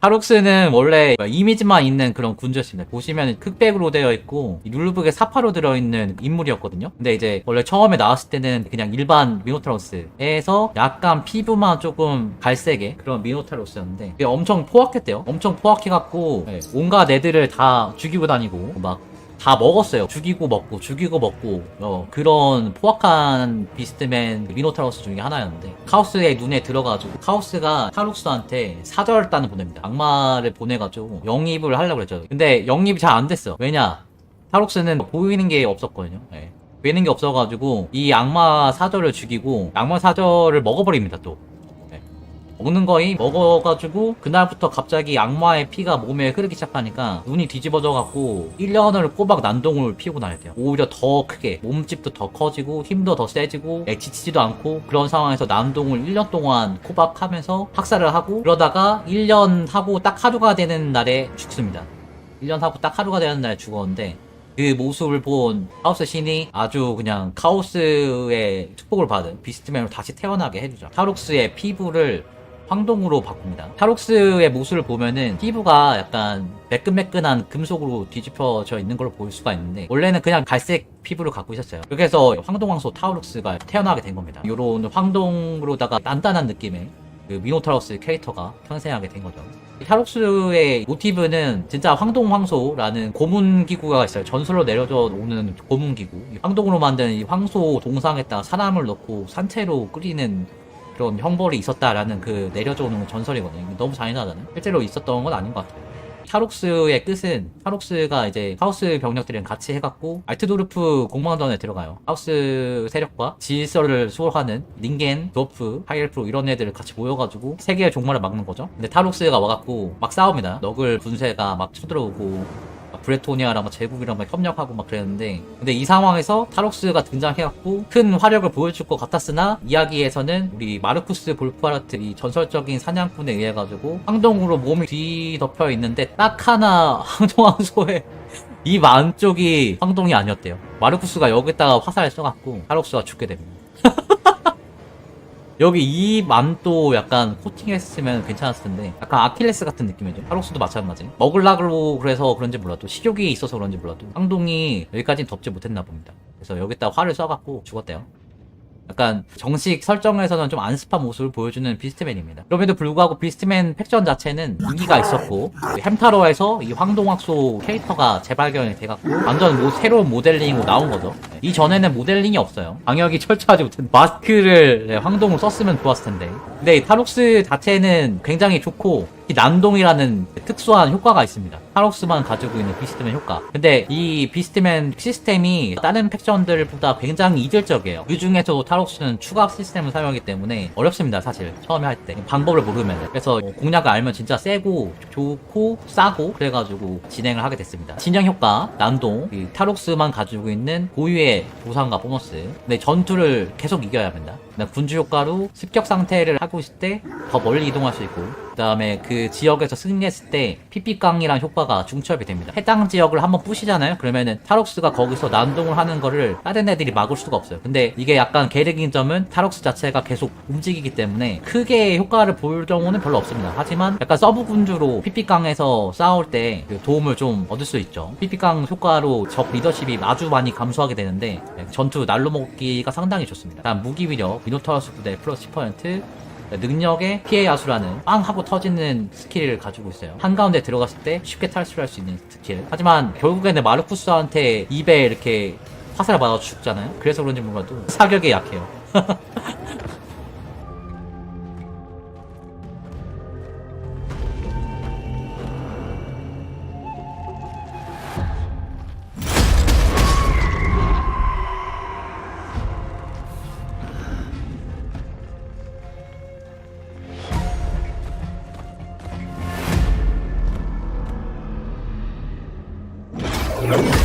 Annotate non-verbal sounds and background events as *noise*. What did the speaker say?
타록스는 원래 이미지만 있는 그런 군주였습니다. 보시면 흑백으로 되어 있고 이 룰루북에 사파로 들어있는 인물이었거든요. 근데 이제 원래 처음에 나왔을 때는 그냥 일반 미노타로스에서 약간 피부만 조금 갈색의 그런 미노타로스였는데 엄청 포악했대요. 엄청 포악해갖고 네, 온갖 애들을 다 죽이고 다니고 막 다 먹었어요. 죽이고 먹고 죽이고 먹고 어, 그런 포악한 비스트맨 미노타로스 중에 하나였는데 카오스의 눈에 들어가지고 카오스가 타룩스한테 사절단을 보냅니다. 악마를 보내가지고 영입을 하려고 그랬죠. 근데 영입이 잘 안 됐어. 왜냐? 타룩스는 보이는 게 없었거든요. 예. 보이는 게 없어가지고 이 악마 사절을 죽이고 악마 사절을 먹어버립니다 또. 예. 먹는 거임 먹어가지고 그날부터 갑자기 악마의 피가 몸에 흐르기 시작하니까 눈이 뒤집어져갖고 1년을 꼬박 난동을 피우고 다녔대요. 오히려 더 크게 몸집도 더 커지고 힘도 더 세지고 예, 지치지도 않고 그런 상황에서 난동을 1년 동안 꼬박 하면서 학살을 하고 그러다가 1년 하고 딱 하루가 되는 날에 죽습니다. 1년 하고 딱 하루가 되는 날에 죽었는데 그 모습을 본 카오스 신이 아주 그냥 카오스의 축복을 받은 비스트맨으로 다시 태어나게 해주죠. 타룩스의 피부를 황동으로 바꿉니다. 타룩스의 모습을 보면은 피부가 약간 매끈매끈한 금속으로 뒤집혀져 있는 걸로 보일 수가 있는데 원래는 그냥 갈색 피부를 갖고 있었어요. 그래서 황동왕소 타우룩스가 태어나게 된 겁니다. 요런 황동으로다가 단단한 느낌의 그 미노타우스 캐릭터가 탄생하게 된 거죠. 이 타룩스의 모티브는 진짜 황동황소라는 고문 기구가 있어요. 전설로 내려져 오는 고문 기구. 이 황동으로 만든 이 황소 동상에다가 사람을 넣고 산채로 끓이는 그런 형벌이 있었다라는 그 내려져 오는 전설이거든요. 너무 잔인하잖아요. 실제로 있었던 건 아닌 것 같아요. 타록스의 끝은 타록스가 이제 하우스 병력들이랑 같이 해갖고 알트도르프 공방전에 들어가요. 하우스 세력과 질서를 수호하는 닌겐, 도프, 하이엘프 이런 애들 같이 모여가지고 세계의 종말을 막는 거죠. 근데 타록스가 와갖고 막 싸웁니다. 너글 분쇄가 막 쳐들어오고 막 브레토니아랑 막 제국이랑 막 협력하고 막 그랬는데 근데 이 상황에서 타록스가 등장해갖고 큰 화력을 보여줄 것 같았으나 이야기에서는 우리 마르쿠스 볼프아르트 이 전설적인 사냥꾼에 의해 가지고 황동으로 몸이 뒤덮여 있는데 딱 하나 *laughs* 황동왕소의 입 안쪽이 황동이 아니었대요. 마르쿠스가 여기다가 화살을 쏘갖고 타록스가 죽게 됩니다 *laughs* 여기 입 안도 약간 코팅했으면 괜찮았을 텐데 약간 아킬레스 같은 느낌이죠. 타록스도 마찬가지. 먹을라고 그래서 그런지 몰라도 식욕이 있어서 그런지 몰라도 황동이 여기까지는 덮지 못했나 봅니다. 그래서 여기다 화를 쏴갖고 죽었대요 약간 정식 설정에서는 좀 안습한 모습을 보여주는 비스트맨입니다. 그럼에도 불구하고 비스트맨 팩션 자체는 인기가 있었고 햄타로에서 이 황동학소 캐릭터가 재발견이 돼갖고 완전 뭐 새로운 모델링으로 나온 거죠. 이 전에는 모델링이 없어요. 방역이 *laughs* 철저하지 못한 마스크를 네, 황동으로 썼으면 좋았을 텐데. 근데 이 타록스 자체는 굉장히 좋고 이 난동이라는 특수한 효과가 있습니다. 타록스만 가지고 있는 비스트맨 효과. 근데 이 비스트맨 시스템이 다른 팩션들보다 굉장히 이질적이에요. 그 중에서도 타록스는 추가 시스템을 사용하기 때문에 어렵습니다, 사실. 처음에 할 때. 방법을 모르면. 그래서 공략을 알면 진짜 세고, 좋고, 싸고, 그래가지고 진행을 하게 됐습니다. 진영 효과, 난동, 이 타록스만 가지고 있는 고유의 보상과 보너스. 근데 전투를 계속 이겨야 합니다. 군주 효과로 습격 상태를 하고 있을 때 더 멀리 이동할 수 있고 그 다음에 그 지역에서 승리했을 때 피피깡이란 효과가 중첩이 됩니다. 해당 지역을 한번 부시잖아요? 그러면은 타록스가 거기서 난동을 하는 거를 다른 애들이 막을 수가 없어요. 근데 이게 약간 개력인 점은 타록스 자체가 계속 움직이기 때문에 크게 효과를 볼 경우는 별로 없습니다. 하지만 약간 서브 군주로 피피깡에서 싸울 때 그 도움을 좀 얻을 수 있죠. 피피깡 효과로 적 리더십이 아주 많이 감소하게 되는데 전투 날로 먹기가 상당히 좋습니다. 무기 위력 미노타우스 부대 플러스 10% 능력의 피해 야수라는 빵 하고 터지는 스킬을 가지고 있어요. 한가운데 들어갔을 때 쉽게 탈출할 수 있는 스킬. 하지만 결국에는 마르쿠스한테 입에 이렇게 화살을 맞아 죽잖아요. 그래서 그런지 몰라도 사격에 약해요. *laughs* Let's go.